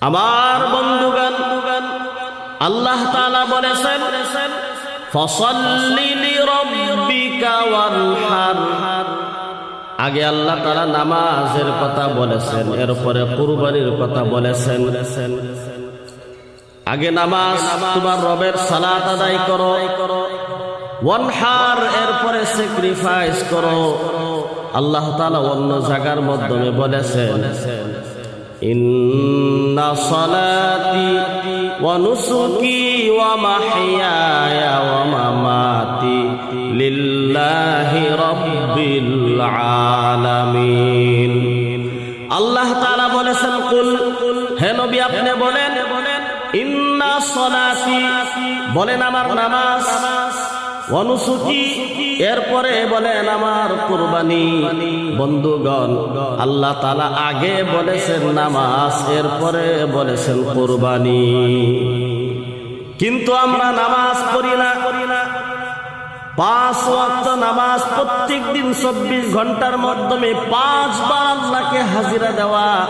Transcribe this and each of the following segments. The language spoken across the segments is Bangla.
আমার বন্ধুগান আল্লাহ তাআলা বলেছেন আগে আল্লাহ তাআলা নামাজের কথা বলেছেন, এরপরে কুরবানির কথা বলেছেন। আগে নামাজ, তোমার রবের সালাত আদায় করো। ওয়ানহার, এরপরে স্যাক্রিফাইস করো। আল্লাহ তাআলা অন্য জায়গার মাধ্যমে বলেছেন নুসুকি ওয়া মাহইয়ায়া ওয়া মামাতি লিল্লাহি রাব্বিল আলামিন আল্লাহ তাআলা বলেছেন, কুল, হে নবী, আপনি বলেন, ইন্না সালাতি, বলেন আমার নামাজ অনুসুচি। এরপরে বলেন, আমার কুরবানি, বন্ধুগণ, আল্লাহ তালা আগে বলেছেন নামাজ, এরপরে বলেছেন কুরবানি। কিন্তু আমরা নামাজ পড়ি না। করি না পাঁচ ওয়াক্ত নামাজ প্রত্যেক দিন চব্বিশ ঘণ্টার মাধ্যমে পাঁচবার আল্লাহকে হাজিরা দেওয়া,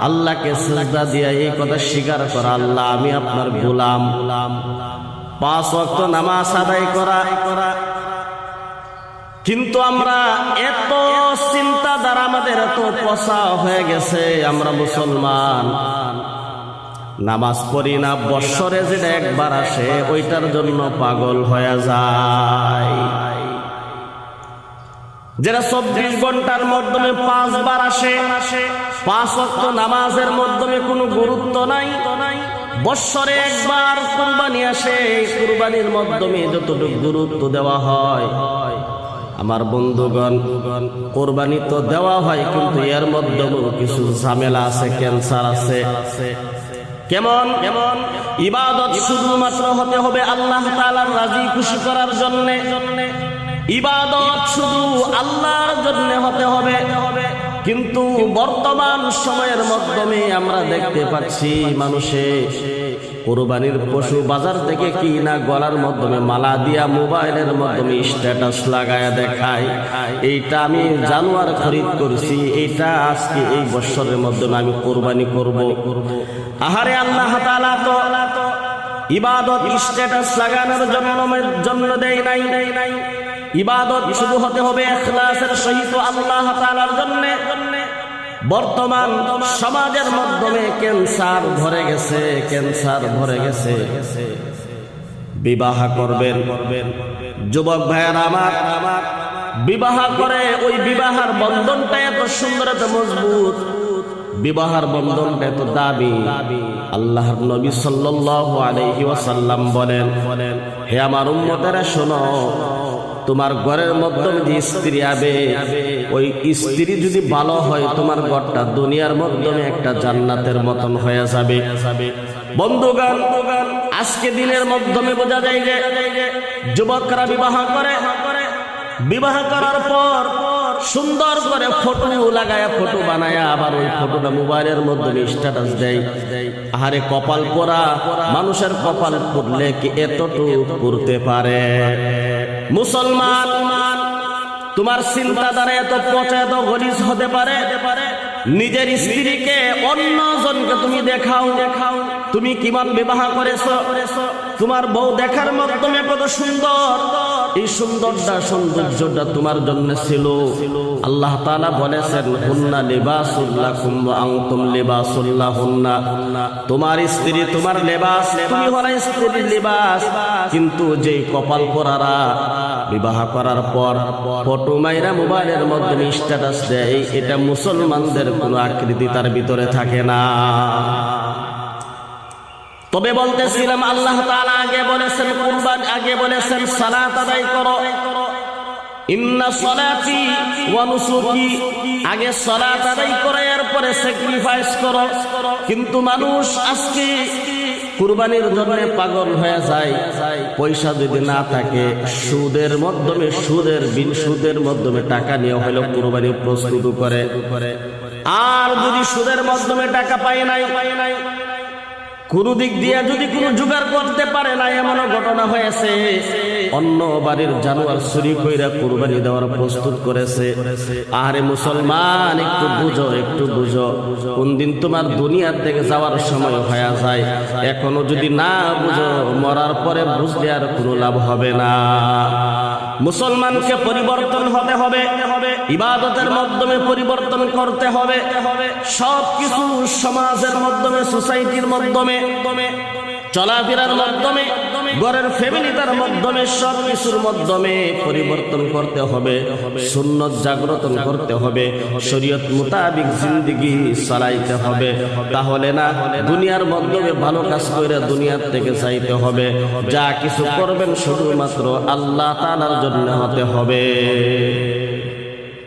আল্লাহকে সেজদা দিয়া এই কথা স্বীকার করা। আল্লাহ, আমি আপনার গোলাম। পাঁচ ওয়াক্ত নামাজ আদায় করা। কিন্তু আমরা এত চিন্তাধারা আমাদের এত পচা হয়ে গেছে, আমরা মুসলমান। নামাজ পড়ি না, বৎসরে যেটা একবার আসে, ওইটার জন্য পাগল হয়ে যায়। যেটা চব্বিশ ঘণ্টার মাধ্যমে পাঁচবার আসে, পাঁচ অক্ট নামাজের মাধ্যমে কোনো গুরুত্ব নাই। বৎসরে একবার কুরবানি আসে। কুরবানির মাধ্যমে যতটুকু গুরুত্ব দেওয়া হয়। আমার বন্ধুগণ, কোরবানি তো দেওয়া হয়, কিন্তু এর মধ্যেও কিছু ঝামেলা আছে, ক্যান্সার আছে। কেমন? কেমন? ইবাদত শুধুমাত্র হতে হবে আল্লাহ তাআলার রাজি খুশি করার জন্য। ইবাদত শুধু আল্লাহর জন্য হতে হবে। কিন্তু বর্তমান সময়ের মাধ্যমে আমরা দেখতে পাচ্ছি মানুষে কোরবানির পশু বাজার থেকে কি না গলার মাধ্যমে মালা দিয়া মোবাইলের মাধ্যমে স্ট্যাটাস লাগায়া দেখায়। এইটা আমি জানুয়ার খরিদ করছি, এইটা আজকে এই বছরের মাধ্যমে আমি কোরবানি করব। আহারে আল্লাহ তো ইবাদত স্ট্যাটাস লাগানোর জন্য জন্য দেয় নাই। ইবাদত শুধু হতে হবে এখলাসের সহিত আল্লাহ তাআলার জন্য। বর্তমান সমাজের মাধ্যমে ক্যান্সার ভরে গেছে, ক্যান্সার ভরে গেছে। বিবাহ করবেন। করবেন যুবক ভাইয়ের আমার আমার বিবাহ করে ওই বিবাহের বন্ধনটা এত সুন্দর, এত মজবুত। বিবাহের বন্ধনটা এত দাবি আল্লাহর নবী সাল্লাল্লাহু আলাইহি ওয়াসাল্লাম বলেন বলেন, হে আমার উম্মতেরা শোনো তোমার ঘরের মাধ্যমে যে স্ত্রী আবে, ওই স্ত্রী যদি ভালো হয়, তোমার ঘরটা দুনিয়ার মাধ্যমে একটা জান্নাতের মতন হয়ে যাবে। বন্ধুগান আজকে দিনের মাধ্যমে বোঝা যায় যে যুবকরা বিবাহ করে। বিবাহ করার পর সুন্দর করে ফটো লাগায় ফটো বানায় আবার ওই ফটোটা মোবাইলের মধ্যে স্ট্যাটাস দেয়। আহারে কপাল পরা মানুষের কপাল পড়লে কি এতটুকু করতে পারে? মুসলমান, তোমার চিন্তাধারা এত পচা, এত গলিজ হতে পারে? নিজের স্ত্রীকে অন্য জনকে তুমি দেখাও দেখাও। তুমি কিমান বিবাহ করেছ? তোমার বউ দেখার মাধ্যমে কত সুন্দর। এই সুন্দরটা সৌন্দর্যটা তোমার জন্য ছিল। আল্লাহ তাআলা বলেছেন, হুন্না লিবাসুল্লাহ কুম্বা আনতুম লিবাসুল্লাহ হুন্না তোমার স্ত্রী তোমার লেবাস, তুমি হলা স্ত্রীর লেবাস। কিন্তু যে কপাল পরারা বিবাহ করার পর ফটো মাইরা মোবাইলের মাধ্যমে স্ট্যাটাস দেয়, এটা মুসলমানদের কোনো আকৃতি তার ভিতরে থাকে না। তবে বলতেছিলাম, আল্লাহ তাআলা আগে বলেছেন কুরবান, আগে বলেছেন সালাত আদায় করো। ইন্না আগে করো, এরপরে করো। কিন্তু মানুষ পাগল হয়ে যায়। পয়সা যদি না থাকে, সুদের মাধ্যমে, সুদের বিন সুদের মাধ্যমে টাকা নিয়ে হলো কুরবানি প্রস্তুত করে। আর যদি সুদের মাধ্যমে টাকা পায় নাই পায় নাই কোন দিক দিয়ে যদি কোনো জোগাড় করতে পারে না এমন ঘটনা হয়েছে। অন্য বাড়ির জানোয়ার চুরি কইরা কুরবানি দেওয়ার প্রস্তুত করেছে। আরে মুসলমান, একটু বুঝো একটু বুঝো। কোন দিন তোমার দুনিয়ার থেকে যাওয়ার সময় হয়ে যায়। এখনও যদি না বুঝো, মরার পরে বুঝলে আর কোনো লাভ হবে না। মুসলমানকে পরিবর্তন হতে হবে, ইবাদতের মাধ্যমে পরিবর্তন করতে হবে সব কিছু সমাজের মাধ্যমে, সোসাইটির মাধ্যমে, চলাফেরার মাধ্যমে ঘরের ফ্যামিলি তার মাধ্যমে সব কিছুর মাধ্যমে পরিবর্তন করতে হবে, সুন্নত জাগ্রতন করতে হবে, শরীয়ত মোতাবিক জিন্দিগি চালাইতে হবে। তাহলে না, দুনিয়ার মাধ্যমে ভালো কাজ করে দুনিয়ার থেকে চাইতে হবে। যা কিছু করবেন শুধুমাত্র আল্লাহ তালার জন্য হতে হবে।